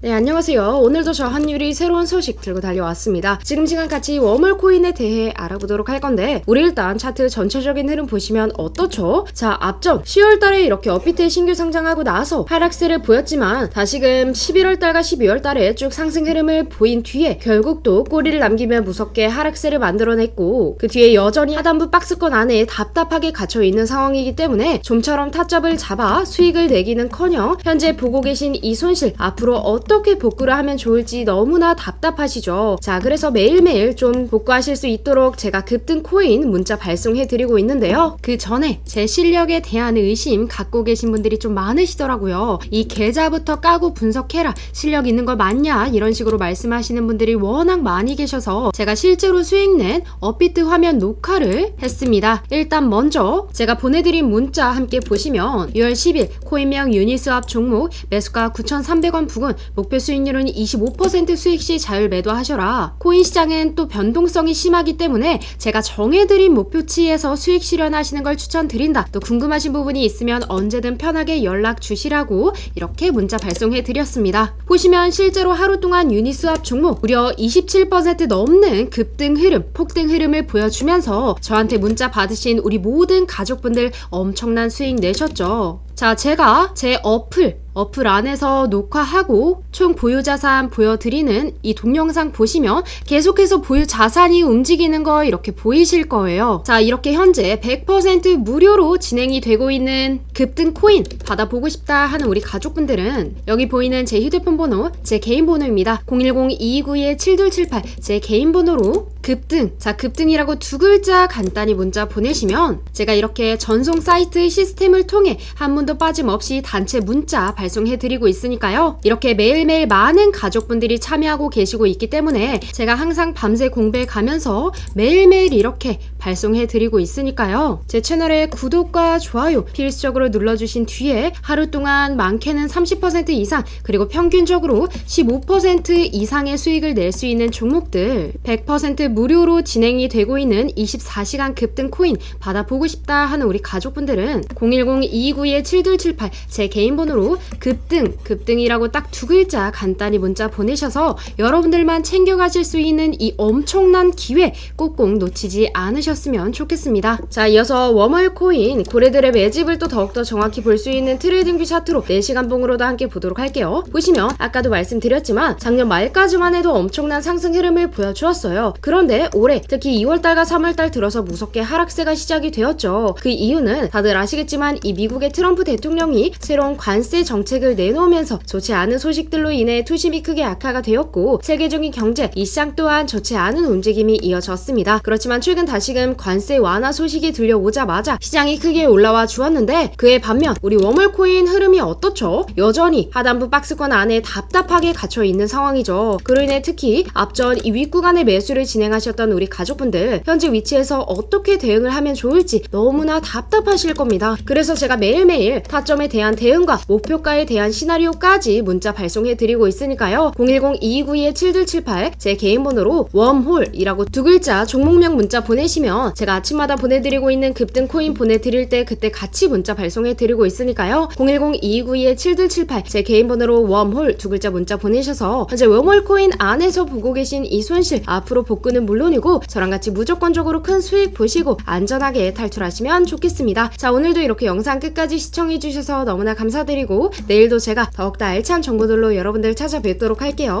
네, 안녕하세요. 오늘도 저 한율이 새로운 소식 들고 달려왔습니다. 지금 시간 같이 워멀코인에 대해 알아보도록 할 건데, 우리 일단 차트 전체적인 흐름 보시면 어떻죠? 자, 앞전 10월달에 이렇게 업비트에 신규 상장하고 나서 하락세를 보였지만, 다시금 11월달과 12월달에 쭉 상승 흐름을 보인 뒤에 결국 또 꼬리를 남기며 무섭게 하락세를 만들어냈고, 그 뒤에 여전히 하단부 박스권 안에 답답하게 갇혀있는 상황이기 때문에 좀처럼 타점을 잡아 수익을 내기는커녕 현재 보고 계신 이 손실 앞으로 어떻게 복구를 하면 좋을지 너무나 답답하시죠. 자, 그래서 매일매일 좀 복구하실 수 있도록 제가 급등 코인 문자 발송해 드리고 있는데요. 그 전에 제 실력에 대한 의심 갖고 계신 분들이 좀 많으시더라고요. 이 계좌부터 까고 분석해라. 실력 있는 거 맞냐? 이런 식으로 말씀하시는 분들이 워낙 많이 계셔서 제가 실제로 수익 낸 업비트 화면 녹화를 했습니다. 일단 먼저 제가 보내드린 문자 함께 보시면 6월 10일 코인명 유니스왑 종목 매수가 9,300원 부근 목표 수익률은 25% 수익 시 자율 매도하셔라. 코인 시장은 또 변동성이 심하기 때문에 제가 정해드린 목표치에서 수익 실현하시는 걸 추천드린다. 또 궁금하신 부분이 있으면 언제든 편하게 연락 주시라고 이렇게 문자 발송해 드렸습니다. 보시면 실제로 하루 동안 유니스왑 종목 무려 27% 넘는 급등 흐름, 폭등 흐름을 보여주면서 저한테 문자 받으신 우리 모든 가족분들 엄청난 수익 내셨죠. 자, 제가 제 어플 어플 안에서 녹화하고 총 보유 자산 보여드리는 이 동영상 보시면 계속해서 보유 자산이 움직이는 거 이렇게 보이실 거예요. 자, 이렇게 현재 100% 무료로 진행이 되고 있는 급등 코인 받아보고 싶다 하는 우리 가족분들은 여기 보이는 제 휴대폰 번호, 제 개인 번호입니다. 010-2291-7278 제 개인 번호로 급등, 자, 급등이라고 두 글자 간단히 문자 보내시면 제가 이렇게 전송 사이트 시스템을 통해 한 분도 빠짐없이 단체 문자 발송해드리고 있으니까요. 이렇게 매일매일 많은 가족분들이 참여하고 계시고 있기 때문에 제가 항상 밤새 공부해 가면서 매일매일 이렇게 발송해드리고 있으니까요. 제 채널에 구독과 좋아요 필수적으로 눌러주신 뒤에 하루 동안 많게는 30% 이상 그리고 평균적으로 15% 이상의 수익을 낼 수 있는 종목들 100% 무료로 진행이 되고 있는 24시간 급등 코인 받아보고 싶다 하는 우리 가족분들은 010-2291-7278 제 개인 번호로 급등, 급등이라고 딱 두 글자 간단히 문자 보내셔서 여러분들만 챙겨가실 수 있는 이 엄청난 기회 꼭꼭 놓치지 않으셨으면 좋겠습니다. 자, 이어서 워멀 코인 고래들의 매집을 또 더욱더 정확히 볼 수 있는 트레이딩 뷰 차트로 4시간 봉으로도 함께 보도록 할게요. 보시면 아까도 말씀드렸지만 작년 말까지만 해도 엄청난 상승 흐름을 보여주었어요. 그런데 올해 특히 2월달과 3월달 들어서 무섭게 하락세가 시작이 되었죠. 그 이유는 다들 아시겠지만 이 미국의 트럼프 대통령이 새로운 관세 정 책을 내놓으면서 좋지 않은 소식들로 인해 투심이 크게 악화가 되었고 세계적인 경제 이 시장 또한 좋지 않은 움직임이 이어졌습니다. 그렇지만 최근 다시금 관세 완화 소식이 들려오자마자 시장이 크게 올라와 주었는데 그에 반면 우리 워멀코인 흐름이 어떻죠? 여전히 하단부 박스권 안에 답답하게 갇혀 있는 상황이죠. 그로 인해 특히 앞전 이 윗구간의 매수를 진행하셨던 우리 가족분들 현재 위치에서 어떻게 대응을 하면 좋을지 너무나 답답하실 겁니다. 그래서 제가 매일매일 타점에 대한 대응과 목표가 에 대한 시나리오까지 문자 발송해 드리고 있으니까요. 010-2292-7278 제 개인 번호로 웜홀이라고 두 글자 종목명 문자 보내시면 제가 아침마다 보내드리고 있는 급등 코인 보내드릴 때 그때 같이 문자 발송해 드리고 있으니까요. 010-2292-7278 제 개인 번호로 웜홀 두 글자 문자 보내셔서 현재 웜홀 코인 안에서 보고 계신 이 손실 앞으로 복구는 물론이고 저랑 같이 무조건적으로 큰 수익 보시고 안전하게 탈출하시면 좋겠습니다. 자 오늘도 이렇게 영상 끝까지 시청해 주셔서 너무나 감사드리고 내일도 제가 더욱더 알찬 정보들로 여러분들 찾아뵙도록 할게요.